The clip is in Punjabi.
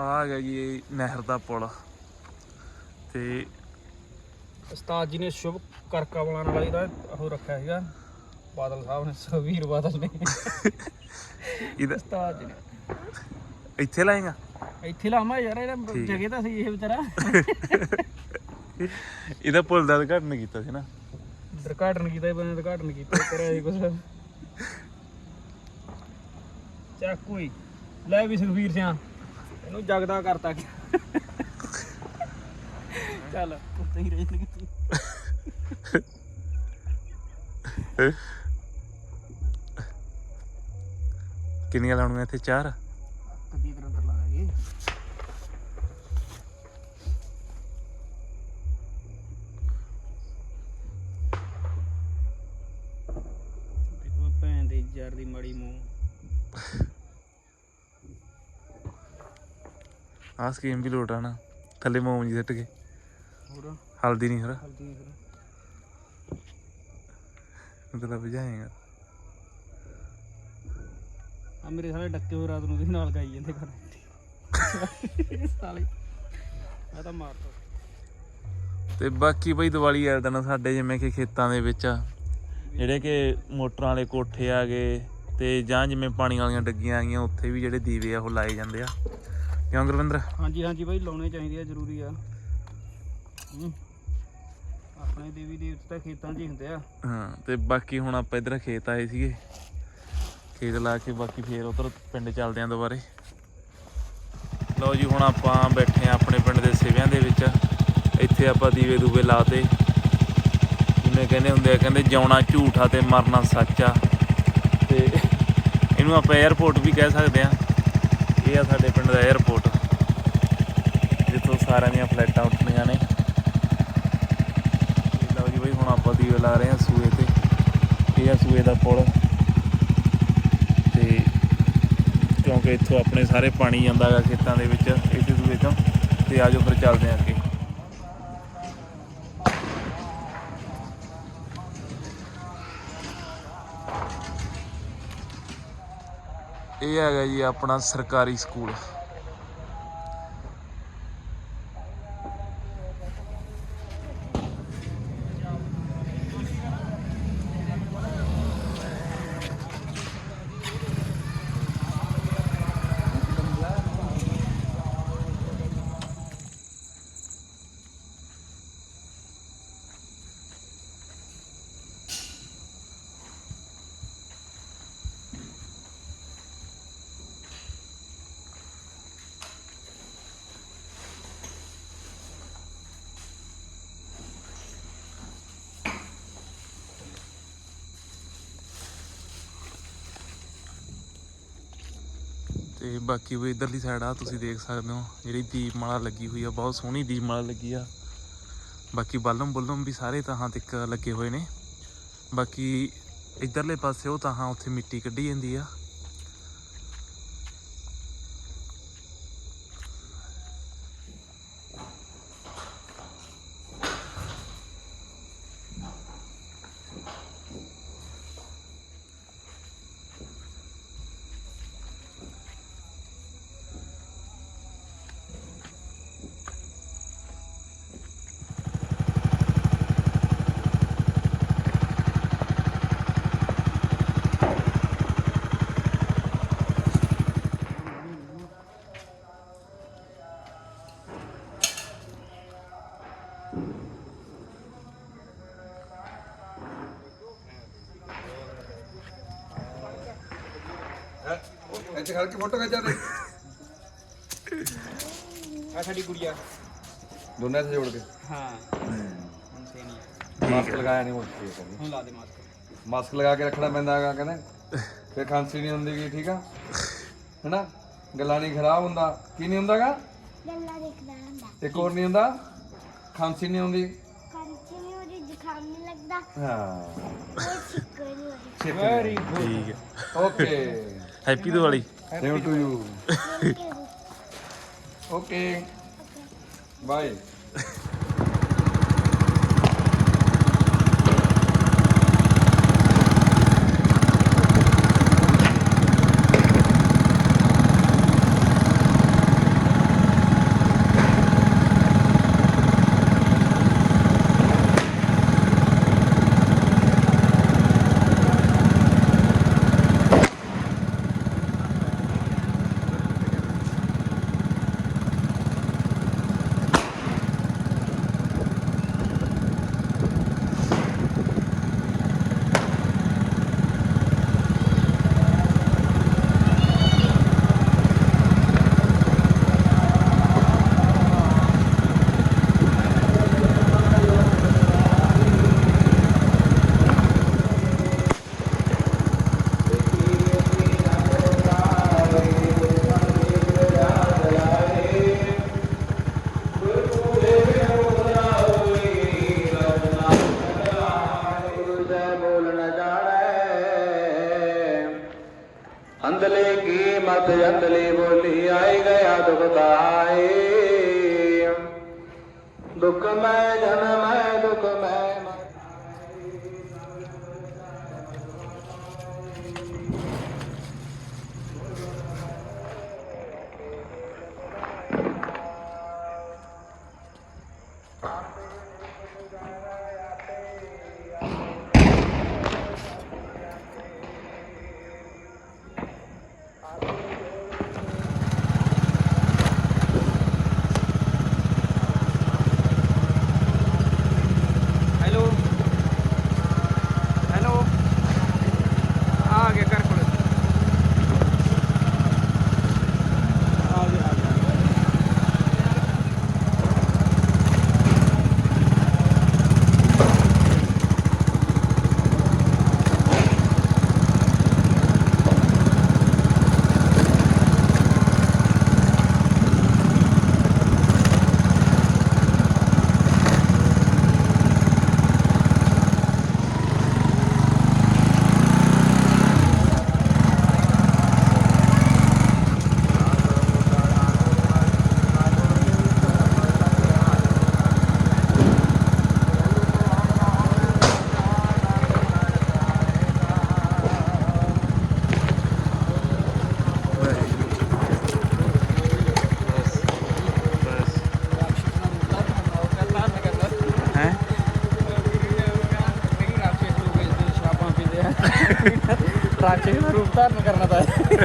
ਆ ਗਿਆ ਜੀ ਇਹ ਨਹਿਰ ਦਾ ਪੁਲ। ਤੇ ਉਸਤਾਦ ਜੀ ਨੇ ਸ਼ੁਭ ਕਰਕਾ ਬਣਾਉਣ ਵਾਲਾ ਇਹਦਾ ਉਹ ਰੱਖਿਆ ਸੀਗਾ। ਬਾਦਲ ਸਾਹਿਬ ਨੇ ਸੁਖਵੀਰ ਬਾਦਲ ਨੇ। ਇਹਦਾ ਉਸਤਾਦ ਜੀ ਨੇ। ਇੱਥੇ ਲਾਏਗਾ? ਇੱਥੇ ਲਾਵਾਂ ਯਾਰ ਇਹਦਾ ਠੀਕ ਹੈ। ਜਗ੍ਹਾ ਤਾਂ ਸੀ ਇਹ ਵਿਚਾਰਾ। ਇਹਦਾ ਪੁਲ ਦਾ ਉਦਘਾਟਨ ਕੀਤਾ ਸੀ ਨਾ। ਉਦਘਾਟਨ ਕੀਤਾ ਇਹ ਬੰਦੇ ਉਦਘਾਟਨ ਕੀਤਾ ਕਰਿਆ ਇਹ ਕੁਛ। ਚੱਕ ਲੈ ਵੀ ਸੁਖਵੀਰ ਸਿਆ। ਇਹਨੂੰ ਜਗਦਾ ਕਰਤਾ ਚੱਲ। ਉੱਤੇ ਹੀ ਰਹਿ ਗਈ ਕਿੰਨੀਆਂ ਲਾਉਣੀਆਂ ਇੱਥੇ ਚਾਰ? ਕਦੀ ਇਧਰ ਅੰਦਰ ਲਾਵਾਂਗੇ। ਦੇਖੋ ਭੈਣ ਦੇ ਯਾਰ ਦੀ ਮੜੀ ਮੂੰਹ। ਆਹ ਸਕੀਮ ਵੀ ਲੋਟ ਆ ਨਾ ਥੱਲੇ ਮੋਮ ਜੀ ਸਿੱਟ ਕੇ। ਹੋਰ? ਹਲਦੀ ਨਹੀਂ ਹਰ। ਹਲਦੀ ਨਹੀਂ ਫਿਰ ਮਤਲਬ ਬੁਝਾਏਗਾ ਆ ਮੇਰੇ ਸਾਰੇ ਡੱਕੇ ਹੋਏ ਰਾਤ ਨੂੰ ਵੀ ਨਾਲ ਗਾਈ ਜਾਂਦੇ ਘਰ। ਸਾਲੇ। ਮੈਂ ਤਾਂ ਮਾਰਤਾ। ਤੇ ਬਾਕੀ ਬਈ ਦੀਵਾਲੀ ਵਾਲੇ ਦਿਨ ਸਾਡੇ ਜਿਵੇਂ ਕਿ ਖੇਤਾਂ ਦੇ ਵਿੱਚ ਜਿਹੜੇ ਕਿ ਮੋਟਰਾਂ ਵਾਲੇ ਕੋਠੇ ਆ ਗਏ ਤੇ ਜਾਂ ਜਿਵੇਂ ਪਾਣੀ ਵਾਲੀਆਂ ਡੱਗੀਆਂ ਆ ਗਈਆਂ ਉੱਥੇ ਵੀ ਜਿਹੜੇ ਦੀਵੇ ਆ ਉਹ ਲਾਏ ਜਾਂਦੇ ਆ। ਕਿਉਂ ਗੁਰਵਿੰਦਰ? ਹਾਂਜੀ ਹਾਂਜੀ ਬਾਈ ਲਾਉਣੇ ਚਾਹੀਦੇ ਆ ਜ਼ਰੂਰੀ ਆ। ਹੂੰ। ਆਪਣੇ ਦੇਵੀ ਦੇਵਤੇ ਤਾਂ ਖੇਤਾਂ 'ਚ ਹੀ ਹੁੰਦੇ ਆ। ਹਾਂ ਤੇ ਬਾਕੀ ਹੁਣ ਆਪਾਂ ਇਧਰ ਖੇਤ ਆਏ ਸੀਗੇ। ਖੇਤ ਲਾ ਕੇ ਬਾਕੀ ਫੇਰ ਉਧਰ ਪਿੰਡ ਚੱਲਦੇ ਆਂ ਦੁਬਾਰੇ। ਲਓ ਜੀ ਹੁਣ ਆਪਾਂ ਬੈਠੇ ਆ ਆਪਣੇ ਪਿੰਡ ਦੇ ਸਿਵਿਆਂ ਦੇ ਵਿੱਚ। ਇੱਥੇ ਆਪਾਂ ਦੀਵੇ ਦੂਵੇ ਲਾਤੇ। ਜਿਵੇਂ ਕਹਿੰਦੇ ਹੁੰਦੇ ਆ ਕਹਿੰਦੇ ਜਿਉਣਾ ਝੂਠ ਆ ਤੇ ਮਰਨਾ ਸੱਚ। ਆ ਤੇ ਇਹਨੂੰ ਆਪਾਂ 에어ਪੋਰਟ ਵੀ ਕਹਿ ਸਕਦੇ ਆ। ਇਹ ਆ ਸਾਡੇ ਪਿੰਡ ਦਾ 에어ਪੋਰਟ ਜਿੱਥੋਂ ਸਾਰਿਆਂ ਦੀਆਂ ਫਲਾਈਟਾਂ ਉੱਠਣੀਆਂ ਨੇ। ਤੇ ਲਓ ਜੀ ਬਈ, ਹੁਣ ਆਪਾਂ ਦੀਵੇ ਲਾ ਰਹੇ ਹਾਂ ਸੂਏ ਤੇ। ਇਹ ਆ ਸੂਏ ਦਾ ਪੁਲ। ਤੇ ਕਿਉਂਕਿ ਇੱਥੋਂ ਆਪਣੇ ਸਾਰੇ ਪਾਣੀ ਜਾਂਦਾ ਹੈਗਾ ਖੇਤਾਂ ਦੇ ਵਿੱਚ ਇਸੇ ਸੂਏ ਤੋਂ। ਤੇ ਆਜੋ ਫਿਰ ਚੱਲਦੇ ਹਾਂ ਅੱਗੇ। ਇਹ ਹੈਗਾ ਜੀ ਆਪਣਾ ਸਰਕਾਰੀ ਸਕੂਲ। ਤੇ ਬਾਕੀ ਵੀ ਇਧਰਲੀ ਸਾਈਡ ਆ, ਤੁਸੀਂ ਦੇਖ ਸਕਦੇ ਹੋ, ਜਿਹੜੀ ਦੀਪਮਾਲਾ ਲੱਗੀ ਹੋਈ ਆ, ਬਹੁਤ ਸੋਹਣੀ ਦੀਪਮਾਲਾ ਲੱਗੀ ਆ। ਬਾਕੀ ਬਾਲਮ ਬੁਲਮ ਵੀ ਸਾਰੇ ਤਾਹਾਂ ਤੱਕ ਲੱਗੇ ਹੋਏ ਨੇ। ਬਾਕੀ ਇਧਰਲੇ ਪਾਸੇ ਉਹ ਤਾਹਾਂ ਉੱਥੇ ਮਿੱਟੀ ਕੱਢੀ ਜਾਂਦੀ ਆ। ਇੱਥੇ ਖੜ ਕੇ ਫੋਟੋ ਖਿਚਾ ਦੇ। ਆ ਸਾਡੀ ਗੁੜੀਆ। ਦੋਨੇ ਹੱਥ ਜੋੜ ਕੇ। ਹਾਂ। ਹੁਣ ਸੇ ਨਹੀਂ। ਮਾਸਕ ਲਗਾਇਆ ਨਹੀਂ ਉਹ ਠੀਕ ਹੈ ਹੁਣ ਲਾ ਦੇ ਮਾਸਕ। ਮਾਸਕ ਲਗਾ ਕੇ ਰੱਖਣਾ ਪੈਂਦਾ ਹੈਗਾ ਕਹਿੰਦੇ। ਫਿਰ ਖਾਂਸੀ ਨਹੀਂ ਹੁੰਦੀ ਗੀ ਠੀਕ ਆ? ਹੈਨਾ? ਗਲਾ ਨਹੀਂ ਖਰਾਬ ਹੁੰਦਾ। ਕੀ ਨਹੀਂ ਹੁੰਦਾਗਾ? ਗੱਲਾਂ ਦੇਖਦਾ ਹੁੰਦਾ ਇੱਕ ਹੋਰ ਨਹੀਂ ਹੁੰਦਾ? ਖਾਂਸੀ ਨਹੀਂ ਹੁੰਦੀ ਕੰਚੀ ਨਹੀਂ ਉਹਦੀ ਜ਼ੁਕਾਮ ਨਹੀਂ ਲੱਗਦਾ। ਹਾਂ। ਕੋਈ ਛਿੱਕ ਨਹੀਂ ਹੋਈ। ਵੈਰੀ ਠੀਕ ਹੈ। Okay happy Diwali same to you okay bye ਅੰਦਲੇ ਕੀ ਮਤ ਅੰਦਲੇ ਬੋਲੀ ਆਏ ਗਿਆ ਦੁਖਤਾਏ ਦੁਖ ਮੈਂ ਜਨਮ ਹੈ ਦੁਖ ਮੈਂ प्राचीन रूपधारण करण्यात आले.